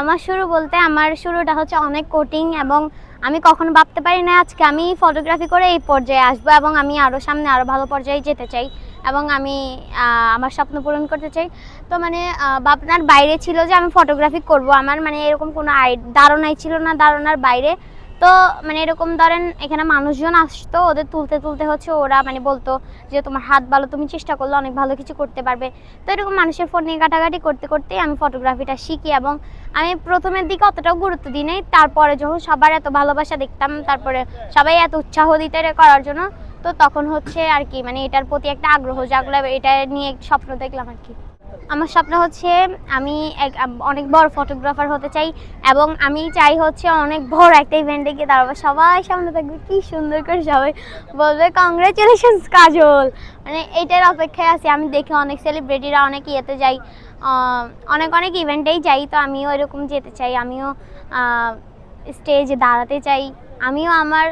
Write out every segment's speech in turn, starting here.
আমার শুরু বলতে আমার শুরুটা হচ্ছে অনেক কোটিং এবং আমি কখনো ভাবতে পারি না আজকে আমি ফটোগ্রাফি করে এই পর্যায়ে আসব এবং আমি আরও সামনে আরও ভালো পর্যায়ে যেতে চাই এবং আমি আমার স্বপ্ন পূরণ করতে চাই। তো মানে ভাবনার বাইরে ছিল যে আমি ফটোগ্রাফি করব। আমার মানে এরকম কোনো আই ধারণাই ছিল না। ধারণার বাইরে তো মানে এরকম ধরেন এখানে মানুষজন আসতো, ওদের তুলতে তুলতে হচ্ছে ওরা মানে বলতো যে তোমার হাত ভালো, তুমি চেষ্টা করলে অনেক ভালো কিছু করতে পারবে। তো এরকম মানুষের ফোন নিয়ে কাটাকাটি করতে করতে আমি ফটোগ্রাফিটা শিখি এবং আমি প্রথমের দিকে অতটাও গুরুত্ব দিই নাই, তারপরে যখন সবার এত ভালোবাসা দেখতাম, তারপরে সবাই এত উৎসাহ দিতে করার জন্য, তো তখন হচ্ছে আর কি মানে এটার প্রতি একটা আগ্রহ জাগলো, এটা নিয়ে স্বপ্ন দেখলাম আর কি। আমার স্বপ্ন হচ্ছে আমি এক অনেক বড় ফটোগ্রাফার হতে চাই এবং আমি চাই হচ্ছে অনেক বড় একটা ইভেন্টে গিয়ে দাঁড়াবো। সবাই সামনে থাকবে, কি সুন্দর করে সবাই বলবে কংগ্রেচুলেশনস কাজল! মানে এইটার অপেক্ষায় আছি। আমি দেখি অনেক সেলিব্রিটিরা অনেক ইয়েতে যাই অনেক অনেক ইভেন্টেই যাই, তো আমিও এরকম যেতে চাই। আমিও স্টেজে দাঁড়াতে চাই। আমিও আমার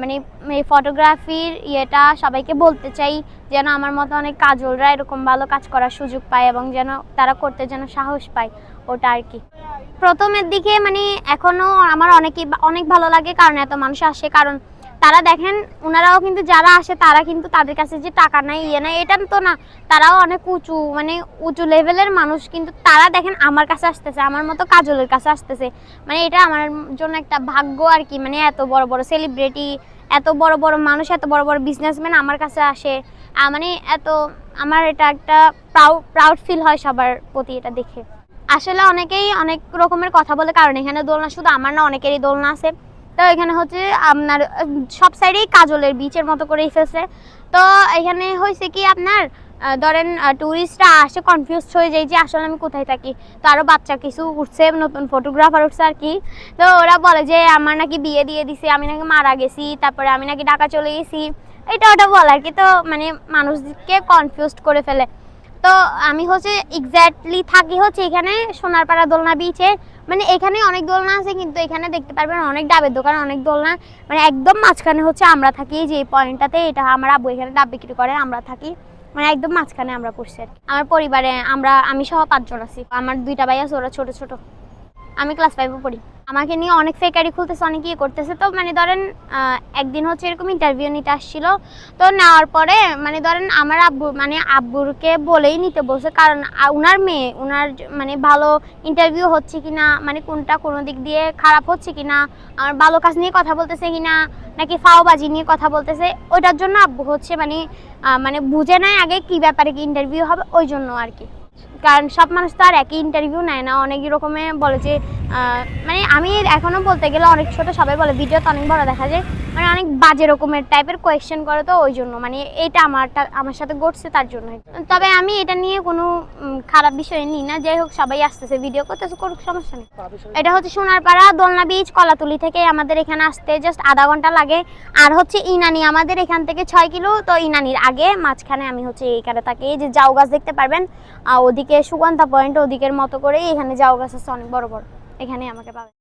মানে এই ফটোগ্রাফির ইয়েটা সবাইকে বলতে চাই যেন আমার মতো অনেক কাজলরা এরকম ভালো কাজ করার সুযোগ পায় এবং যেন তারা করতে যেন সাহস পায় ওটা আর কি। প্রথমের দিকে মানে এখনও আমার অনেকই অনেক ভালো লাগে কারণ এত মানুষ আসে, কারণ তারা দেখেন ওনারাও কিন্তু যারা আসে, তারা কিন্তু তাদের কাছে যে টাকা নাই ইয়ে নাই, এটা তো না। তারাও অনেক উঁচু মানে উঁচু লেভেলের মানুষ, কিন্তু তারা দেখেন আমার কাছে আসতেছে, আমার মতো কাজলের কাছে আসতেছে। মানে এটা আমার জন্য একটা ভাগ্য আর কি মানে এত বড় বড় সেলিব্রিটি এত বড় বড় মানুষ, এত বড় বড় বিজনেসম্যান আমার কাছে আসে। মানে এত, আমার এটা একটা প্রাউড প্রাউড ফিল হয় সবার প্রতি এটা দেখে। আসলে অনেকেই অনেক রকমের কথা বলে, কারণ এখানে দোলনা শুধু আমার না, অনেকেরই দোলনা আছে। তো এখানে হচ্ছে আপনার সব সাইডেই কাজলের বিচের মতো করে এসেছে তো এখানে হয়েছে কি আপনার ধরেন ট্যুরিস্টরা আসে কনফিউজ হয়ে যায় যে আসলে আমি কোথায় থাকি। তো আরও বাচ্চা কিছু উঠছে, নতুন ফটোগ্রাফার উঠছে আর কি। তো ওরা বলে যে, আমার নাকি বিয়ে দিয়ে দিছে, আমি নাকি মারা গেছি, তারপরে আমি নাকি ঢাকা চলে গেছি। এটা ওটা বলে আর কি। তো মানে মানুষকে কনফিউজ করে ফেলে। তো আমি হচ্ছে এক্স্যাক্টলি থাকি হচ্ছে এখানে সোনারপাড়া দোলনা বিচে মানে এখানে অনেক দোলনা আছে, কিন্তু এখানে দেখতে পারবেন অনেক ডাবের দোকান, অনেক দোলনা। মানে একদম মাঝখানে হচ্ছে আমরা থাকি, যে পয়েন্টটাতে এটা আমার আব্বু এখানে ডাব বিক্রি করে, আমরা থাকি। মানে একদম মাঝখানে আমরা পড়ছি আর আমার পরিবারে আমরা, আমি সহ পাঁচজন আছি। আমার দুইটা ভাই আছে, ওরা ছোট ছোট। আমি ক্লাস ফাইভে পড়ি। আমাকে নিয়ে অনেক ফেকারি খুলতেছে, অনেক ইয়ে করতেছে। তো মানে ধরেন একদিন হচ্ছে এরকম ইন্টারভিউ নিতে আসছিল। তো নেওয়ার পরে মানে ধরেন আমার আব্বু মানে আব্বুরকে বলেই নিতে বলছে, কারণ উনার মেয়ে, উনার মানে ভালো ইন্টারভিউ হচ্ছে কিনা মানে কোনটা কোনো দিক দিয়ে খারাপ হচ্ছে কিনা, আমার ভালো কাজ নিয়ে কথা বলতেছে কিনা, নাকি ফাওবাজি নিয়ে কথা বলতেছে, ওইটার জন্য আব্বু হচ্ছে মানে মানে বুঝে নেয় আগে কি ব্যাপারে কি ইন্টারভিউ হবে, ওই জন্য আর কি। কারণ সব মানুষ তো আর একই ইন্টারভিউ নেয় না অনেক রকমের বলে যে মানে আমি এখনও বলতে গেলে অনেক ছোট সবাই বলে ভিডিও তো অনেক বড় দেখা যায় মানে অনেক বাজে রকমের টাইপের কোয়েশ্চেন করে তো ওই জন্য মানে এটা আমারটা আমার সাথে ঘটছে তার জন্য। তবে আমি এটা নিয়ে কোনো খারাপ বিষয় নিই না যাই হোক সবাই আসতেছে ভিডিও করতেছে করুক সমস্যা নেই। এটা হচ্ছে সোনারপাড়া দোলনা বীচ কলাতুলি থেকে আমাদের এখানে আসতে জাস্ট আধা ঘণ্টা লাগে। আর হচ্ছে ইনানি আমাদের এখান থেকে ছয় কিলো তো ইনানির আগে মাঝখানে আমি হচ্ছে এইখানে থাকি এই যে জাউ গাছ দেখতে পারবেন ওদিকে সুগন্ধা পয়েন্ট ওদিকের মতো করে এখানে যাও গাছ আছে, অনেক বড় বড়। এখানে আমাকে পাবেন